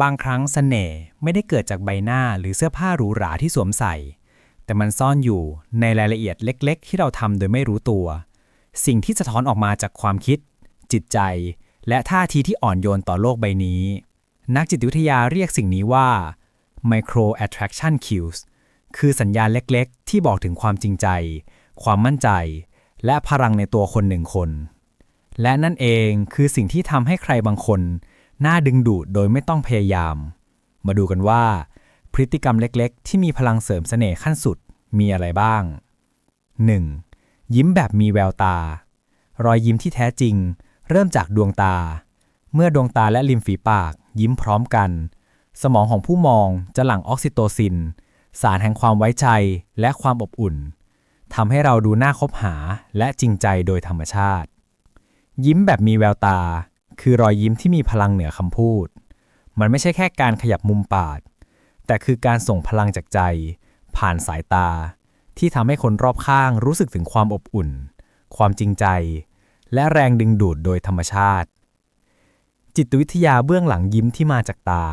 บางครั้งเสน่ห์ไม่ได้เกิดจากใบหน้าหรือเสื้อผ้าหรูหราที่สวมใส่ แต่มันซ่อนอยู่ในรายละเอียดเล็ก ๆ ที่เราทำโดยไม่รู้ตัว สิ่งที่สะท้อนออกมาจากความคิด จิตใจ และท่าทีที่อ่อนโยนต่อโลกใบนี้ นักจิตวิทยาเรียกสิ่งนี้ว่า micro attraction cues คือสัญญาณเล็กๆ ที่บอกถึงความจริงใจ ความมั่นใจ และพลังในตัวคนหนึ่งคน และนั่นเองคือสิ่งที่ทำให้ใครบางคน น่าดึงดูดโดยไม่ต้องพยายาม มาดูกันว่า พฤติกรรมเล็กๆ ที่มีพลังเสริมเสน่ห์ขั้นสุดมีอะไรบ้าง 1. ยิ้มแบบมีแววตา รอยยิ้มที่แท้จริง เริ่มจากดวงตา เมื่อดวงตาและริมฝีปาก ยิ้มพร้อมกัน สมองของผู้มองจะหลั่งออกซิโตซิน สารแห่งความไว้ใจและความอบอุ่นทำให้เราดูน่าคบหาและจริงใจโดยธรรมชาติ ยิ้มแบบมีแววตา คือรอยยิ้มที่มีพลังเหนือคำพูด มันไม่ใช่แค่การขยับมุมปาก แต่คือการส่งพลังจากใจ ผ่านสายตา ที่ทำให้คนรอบข้างรู้สึกถึงความอบอุ่น ความจริงใจ และแรงดึงดูดโดยธรรมชาติ จิตวิทยาเบื้องหลังยิ้มที่มาจากตา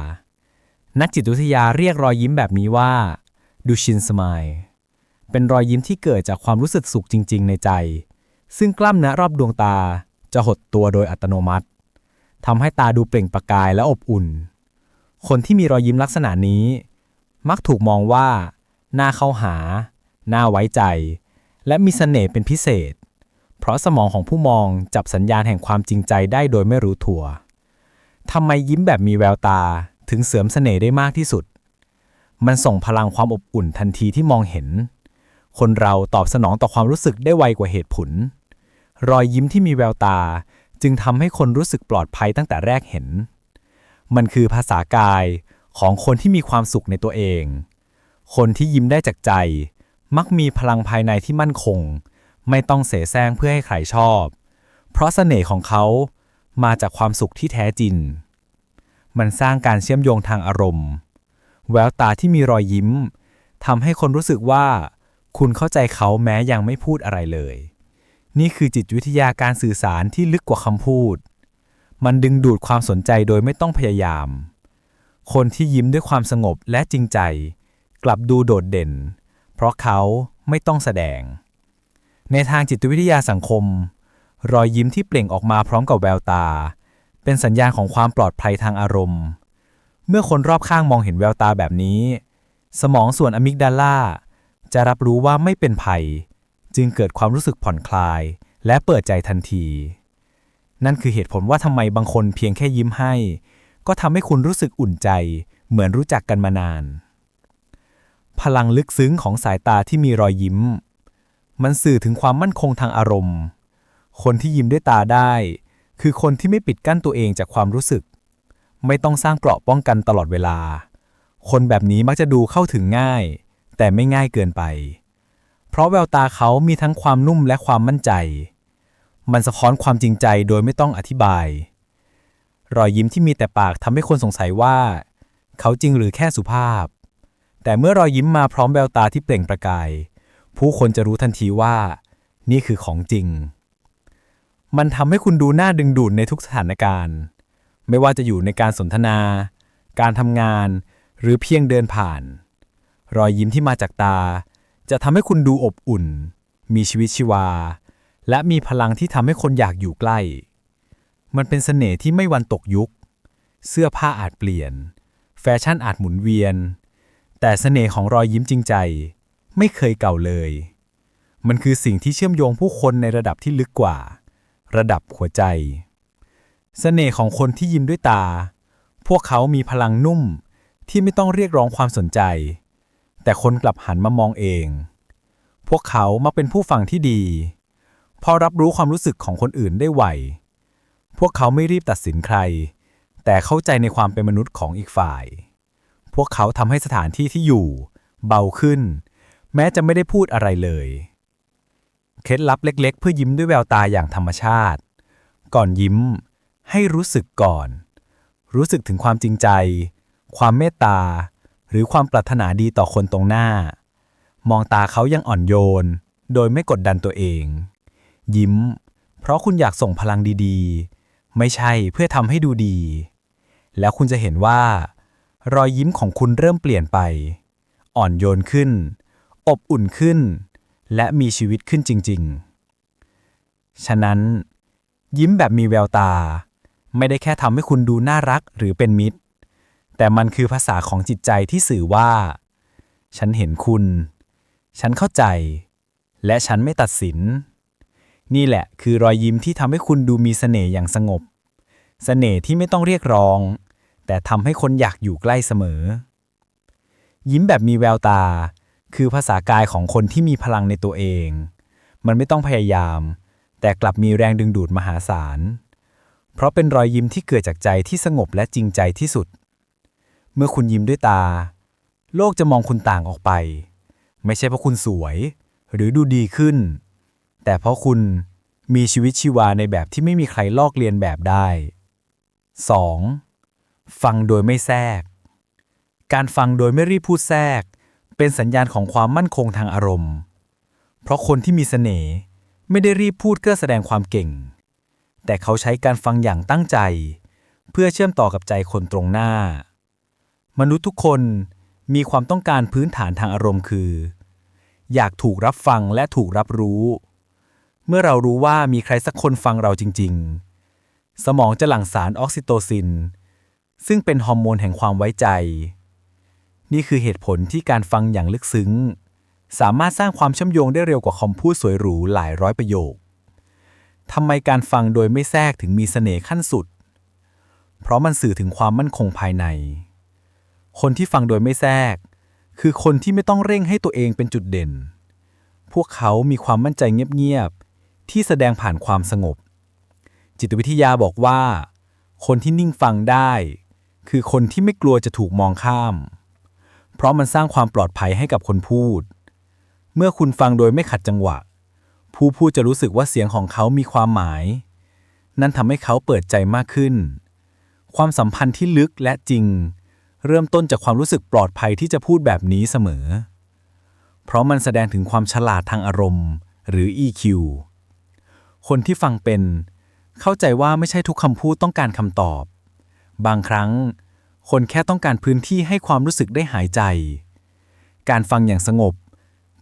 นักจิตวิทยาเรียกรอยยิ้มแบบนี้ว่าดูชินสมายเป็นรอยยิ้มที่เกิดจากความรู้สึกสุขจริง ๆ ในใจ ซึ่งกล้ามเนื้อรอบดวงตาจะหดตัวโดยอัตโนมัติ ทำให้ตาดูเปล่งประกายและอบอุ่น คนที่มีรอยยิ้มลักษณะนี้ มักถูกมองว่าหน่าเข้าหา หน่าไว้ใจ และมีเสน่ห์เป็นพิเศษ เพราะสมองของผู้มองจับสัญญาณแห่งความจริงใจได้โดยไม่รู้ตัวทำไมยิ้มแบบมีแววตาถึงเสริมเสน่ห์ได้มากที่สุด มันส่งพลังความอบอุ่นทันทีที่มองเห็น คนเราตอบสนองต่อความรู้สึกได้ไวกว่าเหตุผล รอยยิ้มที่มีแววตา จึงทำให้คนรู้สึกปลอดภัยตั้งแต่แรกเห็น มันคือภาษากายของคนที่มีความสุขในตัวเอง คนที่ยิ้มได้จากใจ มักมีพลังภายในที่มั่นคง ไม่ต้องเสแสร้งเพื่อให้ใครชอบ เพราะเสน่ห์ของเขามาจากความสุขที่แท้จริง มันสร้างการเชื่อมโยงทางอารมณ์ แววตาที่มีรอยยิ้มทำให้คนรู้สึกว่า คุณเข้าใจเขาแม้ยังไม่พูดอะไรเลย นี่คือจิตวิทยาการสื่อสารที่ลึกกว่าคำพูด มันดึงดูดความสนใจโดยไม่ต้องพยายาม คนที่ยิ้มด้วยความสงบและจริงใจ กลับดูโดดเด่น เพราะเขาไม่ต้องแสดง ในทางจิตวิทยาสังคม รอยยิ้มที่เปล่งออกมาพร้อมกับแววตา เป็นสัญญาณของความปลอดภัยทางอารมณ์ เมื่อคนรอบข้างมองเห็นแววตาแบบนี้ สมองส่วนอะมิกดาลาจะรับรู้ว่าไม่เป็นภัย จึงเกิดความรู้สึกผ่อนคลาย และเปิดใจทันที นั่นคือเหตุผลว่าทำไมบางคนเพียงแค่ยิ้มให้ ก็ทำให้คุณรู้สึกอุ่นใจ เหมือนรู้จักกันมานาน พลังลึกซึ้งของสายตาที่มีรอยยิ้ม มันสื่อถึงความมั่นคงทางอารมณ์ คนที่ยิ้มด้วยตาได้ คือคนที่ไม่ปิดกั้นตัวเองจากความรู้สึก ไม่ต้องสร้างเกราะป้องกันตลอดเวลา คนแบบนี้มักจะดูเข้าถึงง่าย แต่ไม่ง่ายเกินไป เพราะแววตาเขามีทั้งความนุ่มและความมั่นใจ มันสะท้อนความจริงใจโดยไม่ต้องอธิบาย รอยยิ้มที่มีแต่ปากทำให้คนสงสัยว่า เขาจริงหรือแค่สุภาพ แต่เมื่อรอยยิ้มมาพร้อมแววตาที่เปล่งประกาย ผู้คนจะรู้ทันทีว่า นี่คือของจริง มันทำให้คุณดูน่าดึงดูดในทุกสถานการณ์ ไม่ว่าจะอยู่ในการสนทนา การทำงาน หรือเพียงเดินผ่าน รอยยิ้มที่มาจากตา จะทำให้คุณดูอบอุ่น มีชีวิตชีวา และมีพลังที่ทำให้คนอยากอยู่ใกล้ มันเป็นเสน่ห์ที่ไม่วันตกยุค เสื้อผ้าอาจเปลี่ยน แฟชั่นอาจหมุนเวียน แต่เสน่ห์ของรอยยิ้มจริงใจ ไม่เคยเก่าเลย มันคือสิ่งที่เชื่อมโยงผู้คนในระดับที่ลึกกว่า ระดับหัวใจ เสน่ห์ของคนที่ยิ้มด้วยตา พวกเขามีพลังนุ่มที่ไม่ต้องเรียกร้องความสนใจ แต่คนกลับหันมามองเอง พวกเขามาเป็นผู้ฟังที่ดี พอรับรู้ความรู้สึกของคนอื่นได้ไว พวกเขาไม่รีบตัดสินใคร แต่เข้าใจในความเป็นมนุษย์ของอีกฝ่าย พวกเขาทำให้สถานที่ที่อยู่ เบาขึ้น แม้จะไม่ได้พูดอะไรเลย เคล็ดลับเล็ก ๆ เพื่อยิ้มด้วยแววตาอย่างธรรมชาติ ก่อนยิ้ม ให้รู้สึกก่อน รู้สึกถึงความจริงใจ ความเมตตา รือความปรารถนาดีต่อคนตรงหน้า มองตาเขายังอ่อนโยน โดยไม่กดดันตัวเอง ยิ้ม เพราะคุณอยากส่งพลังดีๆ ไม่ใช่เพื่อทำให้ดูดี แล้วคุณจะเห็นว่า รอยยิ้มของคุณเริ่มเปลี่ยนไป อ่อนโยนขึ้น อบอุ่นขึ้น และมีชีวิตขึ้นจริง ๆ ฉะนั้น ยิ้มแบบมีแววตา ไม่ได้แค่ทำให้คุณดูน่ารักหรือเป็นมิตร แต่มันคือภาษาของจิตใจที่สื่อว่า ฉันเห็นคุณ ฉันเข้าใจ และฉันไม่ตัดสิน นี่แหละคือรอยยิ้มที่ทำให้คุณดูมีเสน่ห์อย่างสงบ เสน่ห์ที่ไม่ต้องเรียกร้อง แต่ทำให้คนอยากอยู่ใกล้เสมอ ยิ้มแบบมีแววตา คือภาษากายของคนที่มีพลังในตัวเอง มันไม่ต้องพยายาม แต่กลับมีแรงดึงดูดมหาศาล เพราะเป็นรอยยิ้มที่เกิดจากใจที่สงบและจริงใจที่สุด เมื่อคุณยิ้มด้วยตา โลกจะมองคุณต่างออกไป ไม่ใช่เพราะคุณสวย หรือดูดีขึ้น แต่เพราะคุณมีชีวิตชีวาในแบบที่ไม่มีใครลอกเลียนแบบได้ 2. ฟังโดยไม่แทรก การฟังโดยไม่รีบพูดแทรก เป็นสัญญาณของความมั่นคงทางอารมณ์ เพราะคนที่มีเสน่ห์ไม่ได้รีบพูดเพื่อแสดงความเก่ง แต่เขาใช้การฟังอย่างตั้งใจ เพื่อเชื่อมต่อกับใจคนตรงหน้า มนุษย์ทุกคนมีความต้องการพื้นฐานทางอารมณ์คือ อยากถูกรับฟังและถูกรับรู้ เมื่อเรารู้ว่ามีใครสักคนฟังเราจริง ๆ สมองจะหลั่งสารออกซิโตซิน ซึ่งเป็นฮอร์โมนแห่งความไว้ใจ นี่คือเหตุผลที่การฟังอย่างลึกซึ้ง สามารถสร้างความเชื่อมโยงได้เร็วกว่าคำพูดสวยหรูหลายร้อยประโยคทำไมการฟังโดยไม่แทรกถึงมีเสน่ห์ขั้นสุด เพราะมันสื่อถึงความมั่นคงภายใน คนที่ฟังโดยไม่แทรก คือคนที่ไม่ต้องเร่งให้ตัวเองเป็นจุดเด่น พวกเขามีความมั่นใจเงียบๆ ที่แสดงผ่านความสงบ จิตวิทยาบอกว่า คนที่นิ่งฟังได้ คือคนที่ไม่กลัวจะถูกมองข้าม เพราะมันสร้างความปลอดภัยให้กับคนพูด เมื่อคุณฟังโดยไม่ขัดจังหวะ ผู้พูดจะรู้สึกว่าเสียงของเขามีความหมาย นั่นทำให้เขาเปิดใจมากขึ้น ความสัมพันธ์ที่ลึกและจริง เริ่มต้นจากความรู้สึกปลอดภัยที่จะพูดแบบนี้เสมอ เพราะมันแสดงถึงความฉลาดทางอารมณ์ หรือ EQ คนที่ฟังเป็น เข้าใจว่าไม่ใช่ทุกคำพูดต้องการคำตอบ บางครั้ง คนแค่ต้องการพื้นที่ให้ความรู้สึกได้หายใจ การฟังอย่างสงบ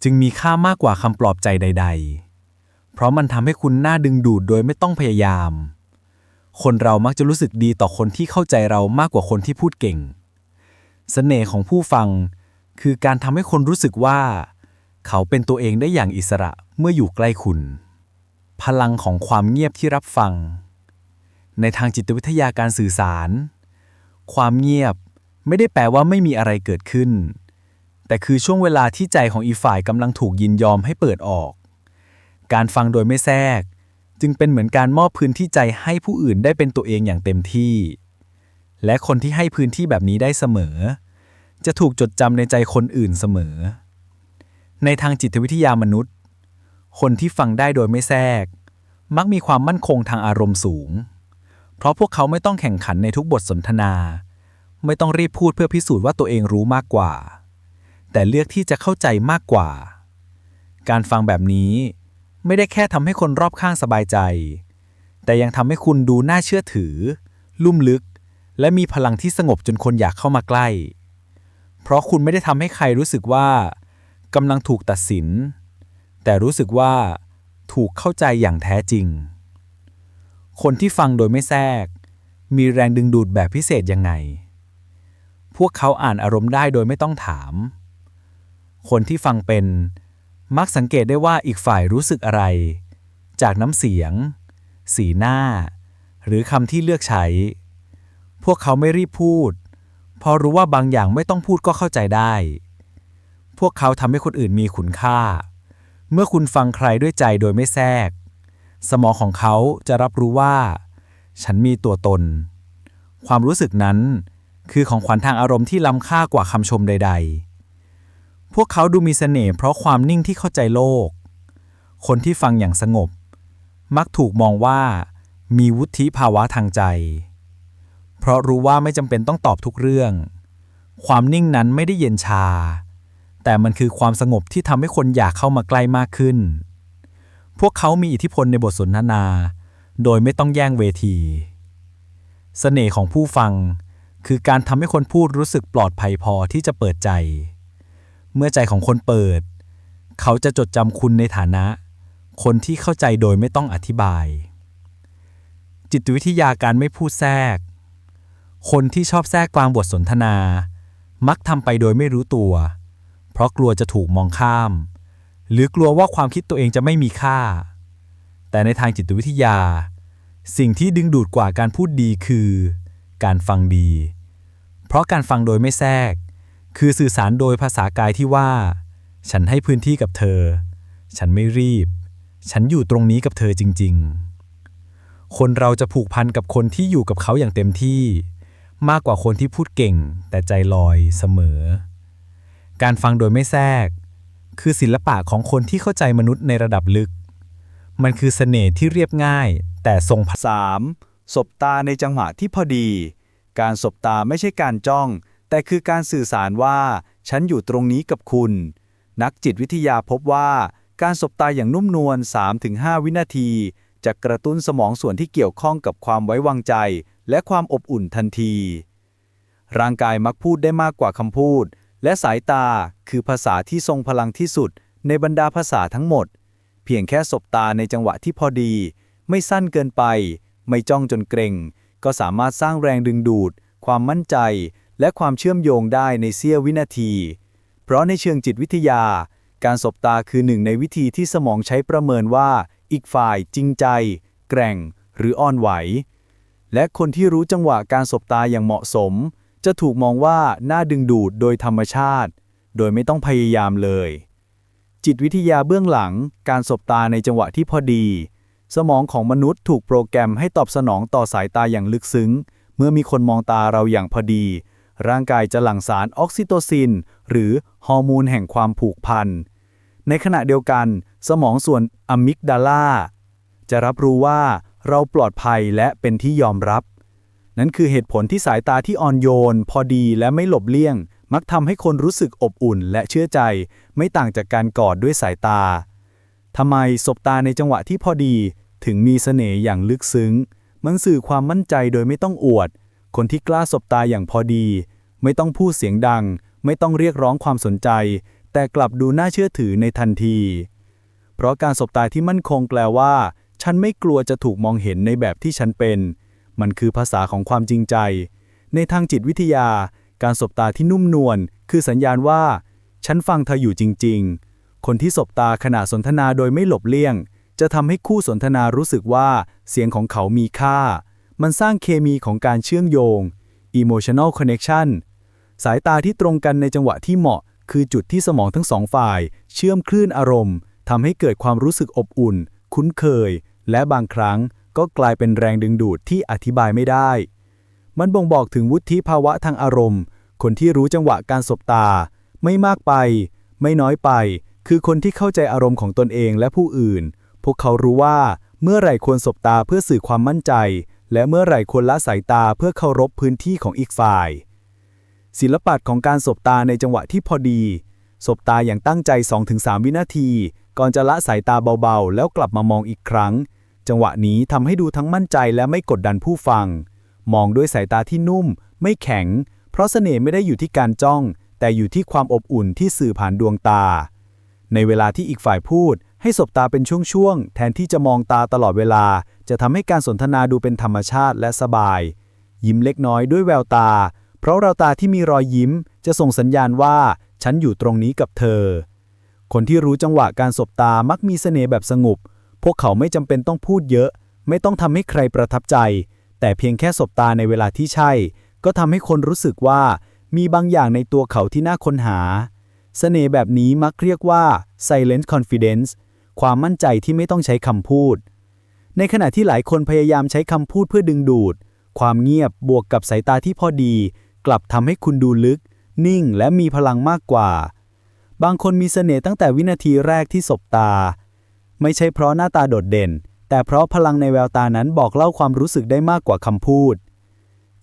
จึงมีค่ามากกว่าคำปลอบใจใด ๆ เพราะมันทำให้คุณน่าดึงดูดโดยไม่ต้องพยายาม คนเรามักจะรู้สึกดีต่อคนที่เข้าใจเรามากกว่าคนที่พูดเก่ง เสน่ห์ของผู้ฟัง คือการทำให้คนรู้สึกว่า เขาเป็นตัวเองได้อย่างอิสระเมื่ออยู่ใกล้คุณ พลังของความเงียบที่รับฟัง ในทางจิตวิทยาการสื่อสาร ความเงียบไม่ได้แปลว่าไม่มีอะไรเกิดขึ้น แต่คือช่วงเวลาที่ใจของอีฝ่ายกำลังถูกยินยอมให้เปิดออก การฟังโดยไม่แทรก จึงเป็นเหมือนการมอบพื้นที่ใจให้ผู้อื่นได้เป็นตัวเองอย่างเต็มที่ และคนที่ให้พื้นที่แบบนี้ได้เสมอ จะถูกจดจำในใจคนอื่นเสมอ ในทางจิตวิทยามนุษย์ คนที่ฟังได้โดยไม่แทรก มักมีความมั่นคงทางอารมณ์สูง เพราะพวกเขาไม่ต้องแข่งขันในทุกบทสนทนา ไม่ต้องรีบพูดเพื่อพิสูจน์ว่าตัวเองรู้มากกว่า แต่เลือกที่จะเข้าใจมากกว่า การฟังแบบนี้ไม่ได้แค่ทำให้คนรอบข้างสบายใจ แต่ยังทำให้คุณดูน่าเชื่อถือ ลุ่มลึก และมีพลังที่สงบจนคนอยากเข้ามาใกล้ เพราะคุณไม่ได้ทำให้ใครรู้สึกว่ากำลังถูกตัดสิน แต่รู้สึกว่าถูกเข้าใจอย่างแท้จริง คนที่ฟังโดยไม่แทรก มีแรงดึงดูดแบบพิเศษยังไง พวกเขาอ่านอารมณ์ได้โดยไม่ต้องถาม คนที่ฟังเป็นมักสังเกตได้ว่าอีกฝ่ายรู้สึกอะไร จากน้ำเสียง สีหน้า หรือคำที่เลือกใช้ พวกเขาไม่รีบพูด เพราะรู้ว่าบางอย่างไม่ต้องพูดก็เข้าใจได้ พวกเขาทำให้คนอื่นมีคุณค่า เมื่อคุณฟังใครด้วยใจโดยไม่แทรก สมองของเขาจะรับรู้ว่า ฉันมีตัวตน ความรู้สึกนั้นคือของขวัญทางอารมณ์ที่ล้ำค่ากว่าคำชมใด ๆ พวกเขาดูมีเสน่ห์เพราะความนิ่งที่เข้าใจโลก คนที่ฟังอย่างสงบ มักถูกมองว่ามีวุฒิภาวะทางใจ เพราะรู้ว่าไม่จำเป็นต้องตอบทุกเรื่อง ความนิ่งนั้นไม่ได้เย็นชา แต่มันคือความสงบที่ทำให้คนอยากเข้ามาใกล้มากขึ้น พวกเขามีอิทธิพลในบทสนทนา โดยไม่ต้องแย่งเวทีเสน่ห์ของผู้ฟัง คือการทำให้คนพูดรู้สึกปลอดภัยพอที่จะเปิดใจ เมื่อใจของคนเปิด เขาจะจดจำคุณในฐานะ คนที่เข้าใจโดยไม่ต้องอธิบาย จิตวิทยาการไม่พูดแทรก คนที่ชอบแทรกกลางบทสนทนา มักทำไปโดยไม่รู้ตัว เพราะกลัวจะถูกมองข้าม หรือกลัวว่าความคิดตัวเองจะไม่มีค่า แต่ในทางจิตวิทยา สิ่งที่ดึงดูดกว่าการพูดดีคือ การฟังดี เพราะการฟังโดยไม่แทรก คือสื่อสารโดยภาษากายที่ว่า ฉันให้พื้นที่กับเธอ ฉันไม่รีบ ฉันอยู่ตรงนี้กับเธอจริง ๆ คนเราจะผูกพันกับคนที่อยู่กับเขาอย่างเต็มที่ มากกว่าคนที่พูดเก่ง แต่ใจลอยเสมอ การฟังโดยไม่แทรก คือศิลปะของคนที่เข้าใจมนุษย์ในระดับลึก มันคือเสน่ห์ที่เรียบง่าย แต่ทรงพลัง 3. สบตาในจังหวะที่พอดี การสบตาไม่ใช่การจ้อง แต่คือการสื่อสารว่า ฉันอยู่ตรงนี้กับคุณ นักจิตวิทยาพบว่า การสบตาอย่างนุ่มนวล3-5 วินาที จะกระตุ้นสมองส่วนที่เกี่ยวข้องกับความไว้วางใจ และความอบอุ่นทันที ร่างกายมักพูดได้มากกว่าคำพูด และสายตาคือภาษาที่ทรงพลังที่สุด ในบรรดาภาษาทั้งหมด เพียงแค่สบตาในจังหวะที่พอดี ไม่สั้นเกินไป ไม่จ้องจนเกรงก็สามารถสร้างแรงดึงดูด ความมั่นใจ และความเชื่อมโยงได้ในเสี้ยววินาที เพราะในเชิงจิตวิทยา การสบตาคือหนึ่งในวิธีที่สมองใช้ประเมินว่า อีกฝ่ายจริงใจ แกร่ง หรืออ่อนไหว และคนที่รู้จังหวะการสบตาอย่างเหมาะสม จะถูกมองว่าน่าดึงดูดโดยธรรมชาติ โดยไม่ต้องพยายามเลย จิตวิทยาเบื้องหลัง การสบตาในจังหวะที่พอดี สมองของมนุษย์ถูกโปรแกรมให้ตอบสนองต่อสายตาอย่างลึกซึ้ง เมื่อมีคนมองตาเราอย่างพอดี ร่างกายจะหลั่งสารออกซิโตซิน หรือฮอร์โมนแห่งความผูกพันในขณะเดียวกัน สมองส่วนอะมิกดาลาจะรับรู้ว่า เราปลอดภัยและเป็นที่ยอมรับ นั่นคือเหตุผลที่สายตาที่อ่อนโยน พอดีและไม่หลบเลี่ยง มักทำให้คนรู้สึกอบอุ่นและเชื่อใจ ไม่ต่างจากการกอดด้วยสายตาทำไมสบตาในจังหวะที่พอดีถึงมีเสน่ห์อย่างลึกซึ้ง มันสื่อความมั่นใจโดยไม่ต้องอวด คนที่กล้าสบตาอย่างพอดี ไม่ต้องพูดเสียงดัง ไม่ต้องเรียกร้องความสนใจ แต่กลับดูน่าเชื่อถือในทันที เพราะการสบตาที่มั่นคงแปลว่า ฉันไม่กลัวจะถูกมองเห็นในแบบที่ฉันเป็น มันคือภาษาของความจริงใจ ในทางจิตวิทยา การสบตาที่นุ่มนวลคือสัญญาณว่า ฉันฟังเธออยู่จริง ๆ คนที่สบตาขณะสนทนาโดยไม่หลบเลี่ยง จะทำให้คู่สนทนารู้สึกว่าเสียงของเขามีค่า มันสร้างเคมีของการเชื่อมโยง emotional connection สายตาที่ตรงกันในจังหวะที่เหมาะ คือจุดที่สมองทั้งสองฝ่าย เชื่อมคลื่นอารมณ์ทำให้เกิดความรู้สึกอบอุ่น คุ้นเคย และบางครั้งก็กลายเป็นแรงดึงดูดที่อธิบายไม่ได้ มันบ่งบอกถึงวุฒิภาวะทางอารมณ์ คนที่รู้จังหวะการสบตา ไม่มากไป ไม่น้อยไป คือคนที่เข้าใจอารมณ์ของตนเองและผู้อื่น พวกเขารู้ว่าเมื่อไหร่ควรสบตาเพื่อสื่อความมั่นใจ และเมื่อไหร่ควรละสายตาเพื่อเคารพพื้นที่ของอีกฝ่าย ศิลปะของการสบตาในจังหวะที่พอดี สบตาอย่างตั้งใจ 2-3 วินาที ก่อนจะละสายตาเบาๆ แล้วกลับมามองอีกครั้ง จังหวะนี้ทำให้ดูทั้งมั่นใจและไม่กดดันผู้ฟัง มองด้วยสายตาที่นุ่ม ไม่แข็ง เพราะเสน่ห์ไม่ได้อยู่ที่การจ้อง แต่อยู่ที่ความอบอุ่นที่สื่อผ่านดวงตา ในเวลาที่อีกฝ่ายพูด ให้สบตาเป็นช่วงๆ แทนที่จะมองตาตลอดเวลา จะทำให้การสนทนาดูเป็นธรรมชาติและสบาย ยิ้มเล็กน้อยด้วยแววตา เพราะแววตาที่มีรอยยิ้ม จะส่งสัญญาณว่าฉันอยู่ตรงนี้กับเธอ คนที่รู้จังหวะการสบตามักมีเสน่ห์แบบสงบ พวกเขาไม่จำเป็นต้องพูดเยอะ ไม่ต้องทำให้ใครประทับใจ แต่เพียงแค่สบตาในเวลาที่ใช่ ก็ทำให้คนรู้สึกว่า มีบางอย่างในตัวเขาที่น่าค้นหาเสน่ห์แบบนี้มักเรียกว่า silent confidence ความมั่นใจที่ไม่ต้องใช้คำพูด ในขณะที่หลายคนพยายามใช้คำพูดเพื่อดึงดูด ความเงียบบวกกับสายตาที่พอดี กลับทำให้คุณดูลึก นิ่งและมีพลังมากกว่า บางคนมีเสน่ห์ตั้งแต่วินาทีแรกที่สบตา ไม่ใช่เพราะหน้าตาโดดเด่น แต่เพราะพลังในแววตานั้นบอกเล่าความรู้สึกได้มากกว่าคำพูด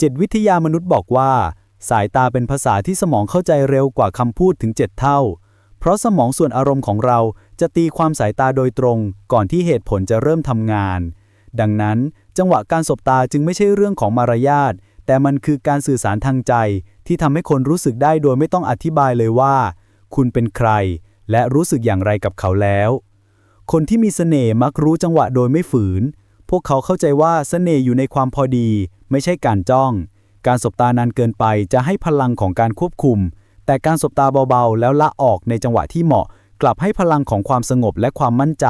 จิตวิทยามนุษย์บอกว่า สายตาเป็นภาษาที่สมองเข้าใจเร็วกว่าคำพูดถึง 7 เท่า เพราะสมองส่วนอารมณ์ของเราจะตีความสายตาโดยตรง ก่อนที่เหตุผลจะเริ่มทำงาน ดังนั้น จังหวะการสบตาจึงไม่ใช่เรื่องของมารยาทแแต่มันคือการสื่อสารทางใจ ที่ทำให้คนรู้สึกได้โดยไม่ต้องอธิบายเลยว่า คุณเป็นใคร และรู้สึกอย่างไรกับเขาแล้ว คนที่มีเสน่ห์มักรู้จังหวะโดยไม่ฝืน พวกเขาเข้าใจว่าเสน่ห์อยู่ในความพอดี ไม่ใช่การจ้อง การสบตานานเกินไปจะให้พลังของการควบคุม แต่การสบตาเบาๆ แล้วละออกในจังหวะที่เหมาะ กลับให้พลังของความสงบและความมั่นใจ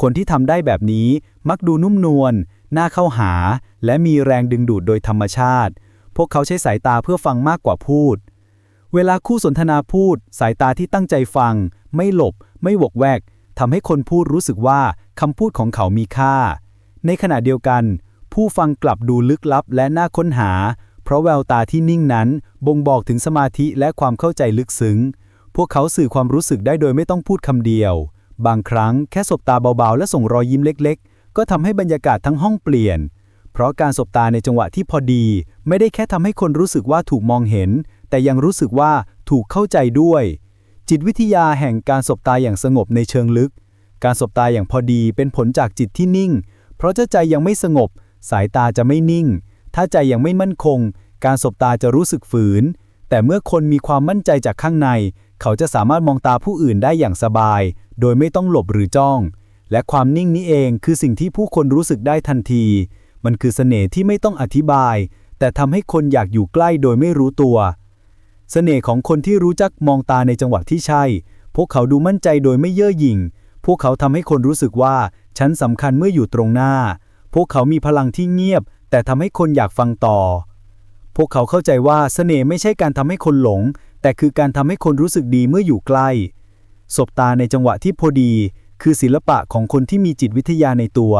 คนที่ทำได้แบบนี้มักดูนุ่มนวลน่าเข้าหา และมีแรงดึงดูดโดยธรรมชาติ พวกเขาใช้สายตาเพื่อฟังมากกว่าพูด เวลาคู่สนทนาพูด สายตาที่ตั้งใจฟัง ไม่หลบ ไม่วกแวก ทำให้คนพูดรู้สึกว่าคำพูดของเขามีค่า ในขณะเดียวกัน ผู้ฟังกลับดูลึกลับและน่าค้นหา เพราะแววตาที่นิ่งนั้นบ่งบอกถึงสมาธิและความเข้าใจลึกซึ้ง พวกเขาสื่อความรู้สึกได้โดยไม่ต้องพูดคำเดียว บางครั้งแค่สบตาเบาๆ และส่งรอยยิ้มเล็ก ๆ ก็ทำให้บรรยากาศทั้งห้องเปลี่ยน เพราะการสบตาในจังหวะที่พอดี ไม่ได้แค่ทำให้คนรู้สึกว่าถูกมองเห็น แต่ยังรู้สึกว่าถูกเข้าใจด้วย จิตวิทยาแห่งการสบตายอย่างสงบในเชิงลึก การสบตายอย่างพอดีเป็นผลจากจิตที่นิ่ง เพราะถ้าใจยังไม่สงบ สายตาจะไม่นิ่ง ถ้าใจยังไม่มั่นคง การสบตาจะรู้สึกฝืน แต่เมื่อคนมีความมั่นใจจากข้างใน เขาจะสามารถมองตาผู้อื่นได้อย่างสบาย โดยไม่ต้องหลบหรือจ้อง และความนิ่งนี้เองคือสิ่งที่ผู้คนรู้สึกได้ทันที มันคือเสน่ห์ที่ไม่ต้องอธิบาย แต่ทำให้คนอยากอยู่ใกล้โดยไม่รู้ตัว เสน่ห์ของคนที่รู้จักมองตาในจังหวะที่ใช่ พวกเขาดูมั่นใจโดยไม่เย่อหยิ่ง พวกเขาทำให้คนรู้สึกว่าฉันสำคัญเมื่ออยู่ตรงหน้า พวกเขามีพลังที่เงียบ แต่ทำให้คนอยากฟังต่อ พวกเขาเข้าใจว่าเสน่ห์ไม่ใช่การทำให้คนหลง แต่คือการทำให้คนรู้สึกดีเมื่ออยู่ใกล้ สบตาในจังหวะที่พอดี คือศิลปะของคนที่มีจิตวิทยาในตัว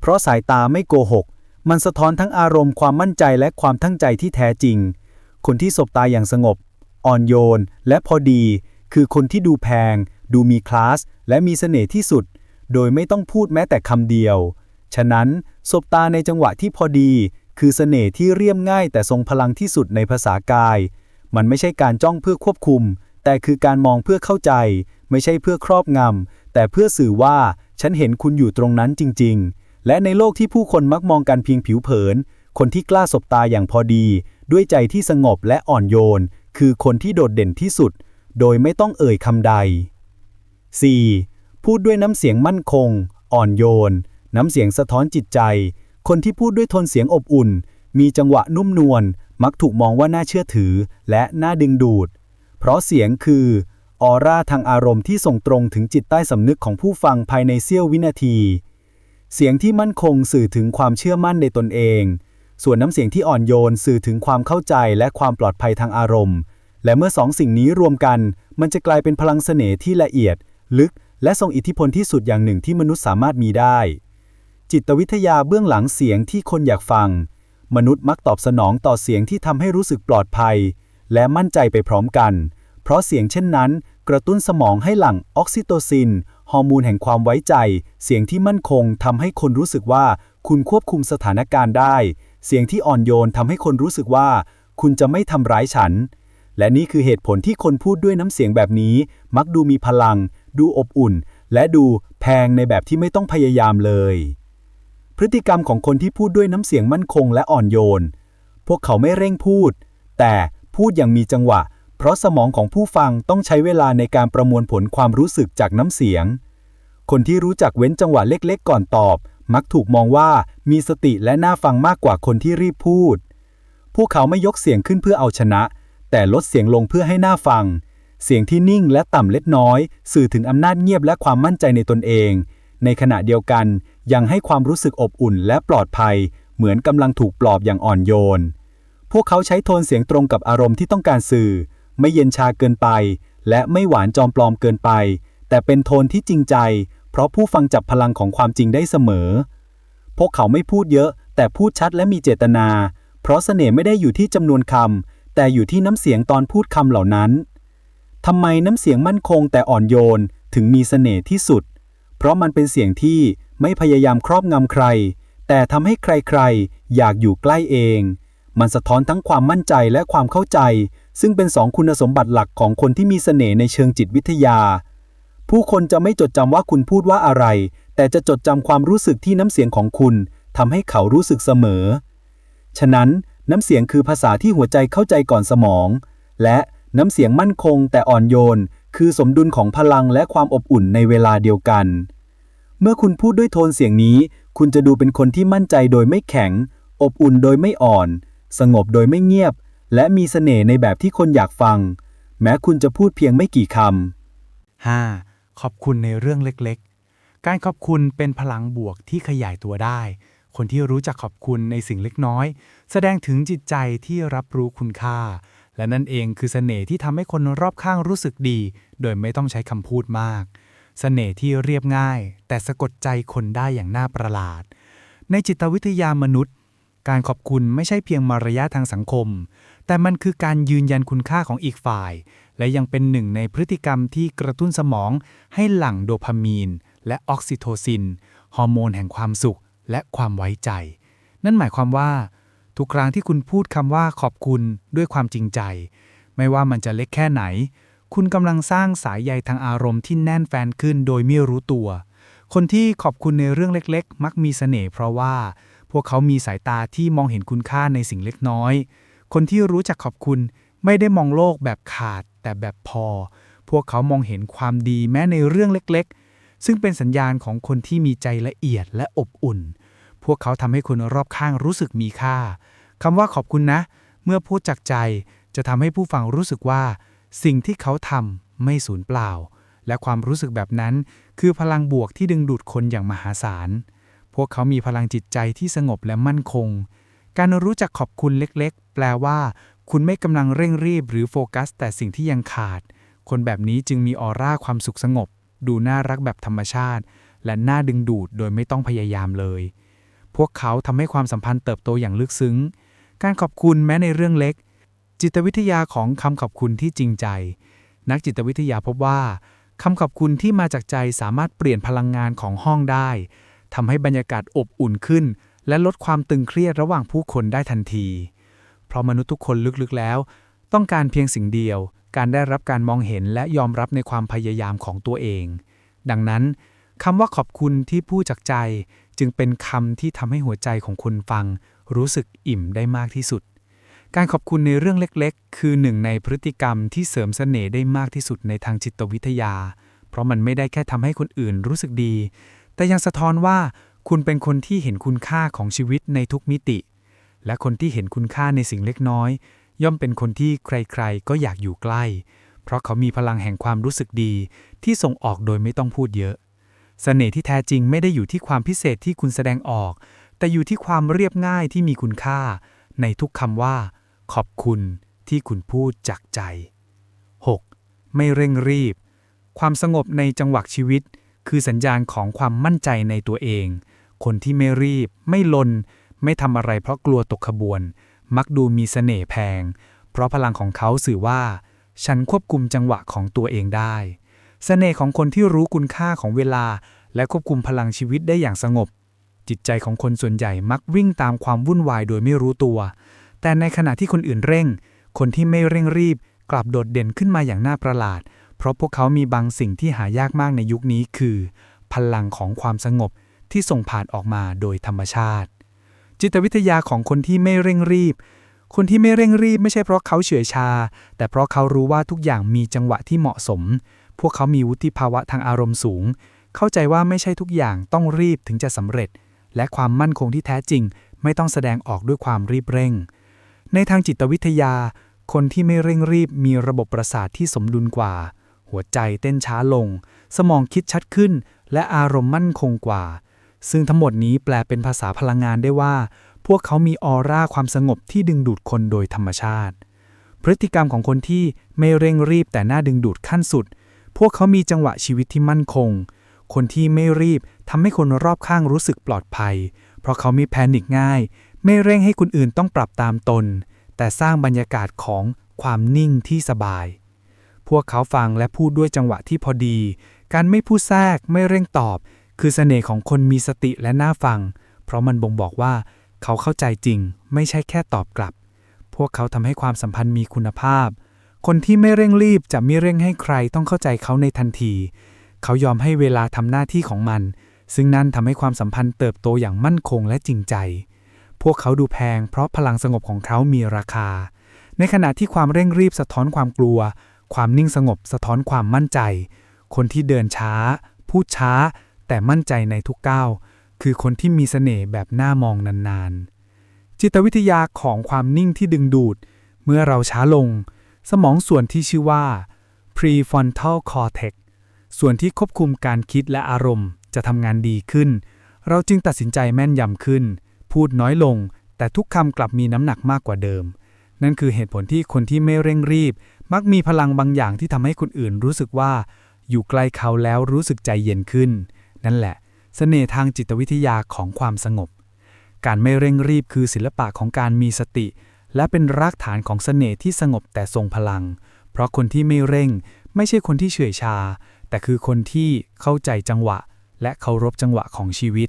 เพราะสายตาไม่โกหก มันสะท้อนทั้งอารมณ์ความมั่นใจและความตั้งใจที่แท้จริง คนที่สบตาอย่างสงบ อ่อนโยน และพอดี คือคนที่ดูแพง ดูมีคลาส และมีเสน่ห์ที่สุด โดยไม่ต้องพูดแม้แต่คำเดียว ฉะนั้นสบตาในจังหวะที่พอดี คือเสน่ห์ที่เรียบง่าย แต่ทรงพลังที่สุดในภาษากาย มันไม่ใช่การจ้องเพื่อควบคุม แต่คือการมองเพื่อเข้าใจ ไม่ใช่เพื่อครอบงำแต่เพื่อสื่อว่าฉันเห็นคุณอยู่ตรงนั้นจริง ๆ และในโลกที่ผู้คนมักมองกันเพียงผิวเผิน คนที่กล้าสบตาอย่างพอดี ด้วยใจที่สงบและอ่อนโยน คือคนที่โดดเด่นที่สุด โดยไม่ต้องเอ่ยคำใด 4. พูดด้วยน้ำเสียงมั่นคง อ่อนโยน น้ำเสียงสะท้อนจิตใจ คนที่พูดด้วยโทนเสียงอบอุ่น มีจังหวะนุ่มนวล มักถูกมองว่าน่าเชื่อถือ และน่าดึงดูด เพราะเสียงคือออร่าทางอารมณ์ที่ส่งตรงถึงจิตใต้สำนึกของผู้ฟังภายในเสี้ยววินาที เสียงที่มั่นคงสื่อถึงความเชื่อมั่นในตนเอง ส่วนน้ำเสียงที่อ่อนโยนสื่อถึงความเข้าใจและความปลอดภัยทางอารมณ์ และเมื่อสองสิ่งนี้รวมกัน มันจะกลายเป็นพลังเสน่ห์ที่ละเอียด ลึก และทรงอิทธิพลที่สุดอย่างหนึ่งที่มนุษย์สามารถมีได้ จิตวิทยาเบื้องหลังเสียงที่คนอยากฟัง มนุษย์มักตอบสนองต่อเสียงที่ทำให้รู้สึกปลอดภัย และมั่นใจไปพร้อมกัน เพราะเสียงเช่นนั้น กระตุ้นสมองให้หลั่งออกซิโตซินฮอร์โมนแห่งความไว้ใจ เสียงที่มั่นคงทำให้คนรู้สึกว่าคุณควบคุมสถานการณ์ได้ เสียงที่อ่อนโยนทำให้คนรู้สึกว่า คุณจะไม่ทำร้ายฉัน และนี่คือเหตุผลที่คนพูดด้วยน้ำเสียงแบบนี้ มักดูมีพลัง ดูอบอุ่น และดูแพงในแบบที่ไม่ต้องพยายามเลย พฤติกรรมของคนที่พูดด้วยน้ำเสียงมั่นคงและอ่อนโยน พวกเขาไม่เร่งพูด แต่พูดอย่างมีจังหวะ เพราะสมองของผู้ฟังต้องใช้เวลาในการประมวลผลความรู้สึกจากน้ำเสียง คนที่รู้จักเว้นจังหวะเล็ก ๆ ก่อนตอบ มักถูกมองว่ามีสติและน่าฟังมากกว่าคนที่รีบพูด พวกเขาไม่ยกเสียงขึ้นเพื่อเอาชนะ แต่ลดเสียงลงเพื่อให้น่าฟัง เสียงที่นิ่งและต่ำเล็กน้อย สื่อถึงอำนาจเงียบและความมั่นใจในตนเอง ในขณะเดียวกันยังให้ความรู้สึกอบอุ่นและปลอดภัย เหมือนกำลังถูกปลอบอย่างอ่อนโยน พวกเขาใช้โทนเสียงตรงกับอารมณ์ที่ต้องการสื่อ ไม่เย็นชาเกินไป และไม่หวานจอมปลอมเกินไป แต่เป็นโทนที่จริงใจ เพราะผู้ฟังจับพลังของความจริงได้เสมอ พวกเขาไม่พูดเยอะ แต่พูดชัดและมีเจตนา เพราะเสน่ห์ไม่ได้อยู่ที่จำนวนคำ แต่อยู่ที่น้ำเสียงตอนพูดคำเหล่านั้นทำไมน้ำเสียงมั่นคงแต่อ่อนโยนถึงมีเสน่ห์ที่สุด เพราะมันเป็นเสียงที่ไม่พยายามครอบงำใคร แต่ทำให้ใครๆ อยากอยู่ใกล้เอง มันสะท้อนทั้งความมั่นใจและความเข้าใจ ซึ่งเป็นสองคุณสมบัติหลักของคนที่มีเสน่ห์ในเชิงจิตวิทยา ผู้คนจะไม่จดจำว่าคุณพูดว่าอะไร แต่จะจดจำความรู้สึกที่น้ำเสียงของคุณทำให้เขารู้สึกเสมอ ฉะนั้นน้ำเสียงคือภาษาที่หัวใจเข้าใจก่อนสมอง และน้ำเสียงมั่นคงแต่อ่อนโยน คือสมดุลของพลังและความอบอุ่นในเวลาเดียวกัน เมื่อคุณพูดด้วยโทนเสียงนี้ คุณจะดูเป็นคนที่มั่นใจโดยไม่แข็ง อบอุ่นโดยไม่อ่อน สงบโดยไม่เงียบ และมีเสน่ห์ในแบบที่คนอยากฟัง แม้คุณจะพูดเพียงไม่กี่คำ 5. ขอบคุณในเรื่องเล็กๆ การขอบคุณเป็นพลังบวกที่ขยายตัวได้ คนที่รู้จักขอบคุณในสิ่งเล็กน้อย แสดงถึงจิตใจที่รับรู้คุณค่า และนั่นเองคือเสน่ห์ที่ทำให้คนรอบข้างรู้สึกดี โดยไม่ต้องใช้คำพูดมาก เสน่ห์ที่เรียบง่าย แต่สะกดใจคนได้อย่างน่าประหลาด ในจิตวิทยามนุษย์ การขอบคุณไม่ใช่เพียงมารยาททางสังคม แต่มันคือการยืนยันคุณค่าของอีกฝ่าย และยังเป็นหนึ่งในพฤติกรรมที่กระตุ้นสมองให้หลั่งโดพามีน และออกซิโทซิน ฮอร์โมนแห่งความสุขและความไว้ใจ นั่นหมายความว่า ทุกครั้งที่คุณพูดคำว่าขอบคุณด้วยความจริงใจ ไม่ว่ามันจะเล็กแค่ไหน คุณกำลังสร้างสายใยทางอารมณ์ที่แน่นแฟนขึ้นโดยไม่รู้ตัว คนที่ขอบคุณในเรื่องเล็กๆ มักมีเสน่ห์เพราะว่า พวกเขามีสายตาที่มองเห็นคุณค่าในสิ่งเล็กน้อย คนที่รู้จักขอบคุณไม่ได้มองโลกแบบขาด แต่แบบพอ พวกเขามองเห็นความดีแม้ในเรื่องเล็กๆ ซึ่งเป็นสัญญาณของคนที่มีใจละเอียดและอบอุ่น พวกเขาทำให้คนรอบข้างรู้สึกมีค่าคำว่าขอบคุณนะ เมื่อพูดจากใจจะทำให้ผู้ฟังรู้สึกว่า สิ่งที่เขาทำไม่สูญเปล่า และความรู้สึกแบบนั้น คือพลังบวกที่ดึงดูดคนอย่างมหาศาล พวกเขามีพลังจิตใจที่สงบและมั่นคง การรู้จักขอบคุณเล็กๆ แปลว่า คุณไม่กำลังเร่งรีบหรือโฟกัส แต่สิ่งที่ยังขาด คนแบบนี้จึงมีออร่าความสุขสงบ ดูน่ารักแบบธรรมชาติ และน่าดึงดูดโดยไม่ต้องพยายามเลย พวกเขาทำให้ความสัมพันธ์เติบโตอย่างลึกซึ้ง การขอบคุณแม้ในเรื่องเล็ก จิตวิทยาของคำขอบคุณที่จริงใจ นักจิตวิทยาพบว่าคำขอบคุณที่มาจากใจสามารถเปลี่ยนพลังงานของห้องได้ทำให้บรรยากาศอบอุ่นขึ้น และลดความตึงเครียดระหว่างผู้คนได้ทันที เพราะมนุษย์ทุกคนลึกๆแล้ว ต้องการเพียงสิ่งเดียว การได้รับการมองเห็นและยอมรับในความพยายามของตัวเอง ดังนั้นคำว่าขอบคุณที่พูดจากใจ จึงเป็นคำที่ทำให้หัวใจของคนฟัง รู้สึกอิ่มได้มากที่สุด การขอบคุณในเรื่องเล็กๆ คือหนึ่งในพฤติกรรมที่เสริมเสน่ห์ได้มากที่สุดในทางจิตวิทยา เพราะมันไม่ได้แค่ทำให้คนอื่นรู้สึกดี แต่ยังสะท้อนว่าคุณเป็นคนที่เห็นคุณค่าของชีวิตในทุกมิติ และคนที่เห็นคุณค่าในสิ่งเล็กน้อย ย่อมเป็นคนที่ใครๆ ก็อยากอยู่ใกล้ เพราะเขามีพลังแห่งความรู้สึกดีที่ส่งออกโดยไม่ต้องพูดเยอะเสน่ห์ที่แท้จริงไม่ได้อยู่ที่ความพิเศษที่คุณแสดงออก แต่อยู่ที่ความเรียบง่ายที่มีคุณค่า ในทุกคำว่า ขอบคุณที่คุณพูดจากใจ 6. ไม่เร่งรีบ ความสงบในจังหวะชีวิต คือสัญญาณของความมั่นใจในตัวเอง คนที่ไม่รีบ ไม่ลน ไม่ทำอะไรเพราะกลัวตกขบวน มักดูมีเสน่ห์แพง เพราะพลังของเขาสื่อว่า ฉันควบคุมจังหวะของตัวเองได้เสน่ห์ของคนที่รู้คุณค่าของเวลา และควบคุมพลังชีวิตได้อย่างสงบ จิตใจของคนส่วนใหญ่มักวิ่งตามความวุ่นวายโดยไม่รู้ตัว แต่ในขณะที่คนอื่นเร่ง คนที่ไม่เร่งรีบ กลับโดดเด่นขึ้นมาอย่างน่าประหลาด เพราะพวกเขามีบางสิ่งที่หายากมากในยุคนี้คือ พลังของความสงบที่ส่งผ่านออกมาโดยธรรมชาติ จิตวิทยาของคนที่ไม่เร่งรีบ คนที่ไม่เร่งรีบไม่ใช่เพราะเขาเฉื่อยชา แต่เพราะเขารู้ว่าทุกอย่างมีจังหวะที่เหมาะสม พวกเขามีวุฒิภาวะทางอารมณ์สูง เข้าใจว่าไม่ใช่ทุกอย่างต้องรีบถึงจะสำเร็จ และความมั่นคงที่แท้จริง ไม่ต้องแสดงออกด้วยความรีบเร่ง ในทางจิตวิทยา คนที่ไม่เร่งรีบมีระบบประสาทที่สมดุลกว่า หัวใจเต้นช้าลง สมองคิดชัดขึ้น และอารมณ์มั่นคงกว่า ซึ่งทั้งหมดนี้แปลเป็นภาษาพลังงานได้ว่า พวกเขามีออร่าความสงบที่ดึงดูดคนโดยธรรมชาติ พฤติกรรมของคนที่ไม่เร่งรีบแต่น่าดึงดูดขั้นสุด พวกเขามีจังหวะชีวิตที่มั่นคง คนที่ไม่รีบทำให้คนรอบข้างรู้สึกปลอดภัย เพราะเขามีแพนิคง่าย ไม่เร่งให้คนอื่นต้องปรับตามตน แต่สร้างบรรยากาศของความนิ่งที่สบาย พวกเขาฟังและพูดด้วยจังหวะที่พอดี การไม่พูดแทรกไม่เร่งตอบ คือเสน่ห์ของคนมีสติและน่าฟัง เพราะมันบ่งบอกว่าเขาเข้าใจจริง ไม่ใช่แค่ตอบกลับ พวกเขาทำให้ความสัมพันธ์มีคุณภาพ คนที่ไม่เร่งรีบจะไม่เร่งให้ใครต้องเข้าใจเขาในทันที เขายอมให้เวลาทำหน้าที่ของมัน ซึ่งนั่นทำให้ความสัมพันธ์เติบโตอย่างมั่นคงและจริงใจพพวกเขาดูแพง เพราะพลังสงบของเขามีราคา ในขณะที่ความเร่งรีบสะท้อนความกลัว ความนิ่งสงบสะท้อนความมั่นใจ คนที่เดินช้า พูดช้า แต่มั่นใจในทุกก้าวคือคนที่มีเสน่ห์แบบน่ามองนานๆ จิตวิทยาของความนิ่งที่ดึงดูด เมื่อเราช้าลง สมองส่วนที่ชื่อว่า prefrontal cortex ส่วนที่ควบคุมการคิดและอารมณ์จะทำงานดีขึ้น เราจึงตัดสินใจแม่นยำขึ้น พูดน้อยลง แต่ทุกคำกลับมีน้ำหนักมากกว่าเดิม นั่นคือเหตุผลที่คนที่ไม่เร่งรีบ มักมีพลังบางอย่างที่ทำให้คนอื่นรู้สึกว่า อยู่ใกล้เขาแล้วรู้สึกใจเย็นขึ้น นั่นแหละเสน่ห์ทางจิตวิทยาของความสงบ การไม่เร่งรีบคือศิลปะของการมีสติ และเป็นรากฐานของเสน่ห์ที่สงบแต่ทรงพลัง เพราะคนที่ไม่เร่ง ไม่ใช่คนที่เฉื่อยชา แต่คือคนที่เข้าใจจังหวะ และเคารพจังหวะของชีวิต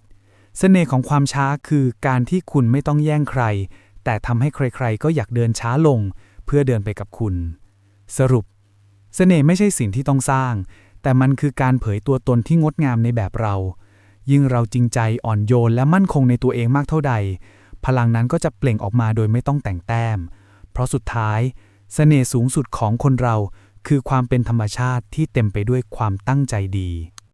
เสน่ห์ของความช้าคือการที่คุณไม่ต้องแย่งใคร แต่ทำให้ใครๆ ก็อยากเดินช้าลง เพื่อเดินไปกับคุณ สรุปเสน่ห์ไม่ใช่สิ่งที่ต้องสร้าง แต่มันคือการเผยตัวตนที่งดงามในแบบเรา ยิ่งเราจริงใจอ่อนโยนและมั่นคงในตัวเองมากเท่าใด พลังนั้นก็จะเปล่งออกมาโดยไม่ต้องแต่งแต้ม เพราะสุดท้ายเสน่ห์สูงสุดของคนเราคือความเป็นธรรมชาติที่เต็มไปด้วยความตั้งใจดี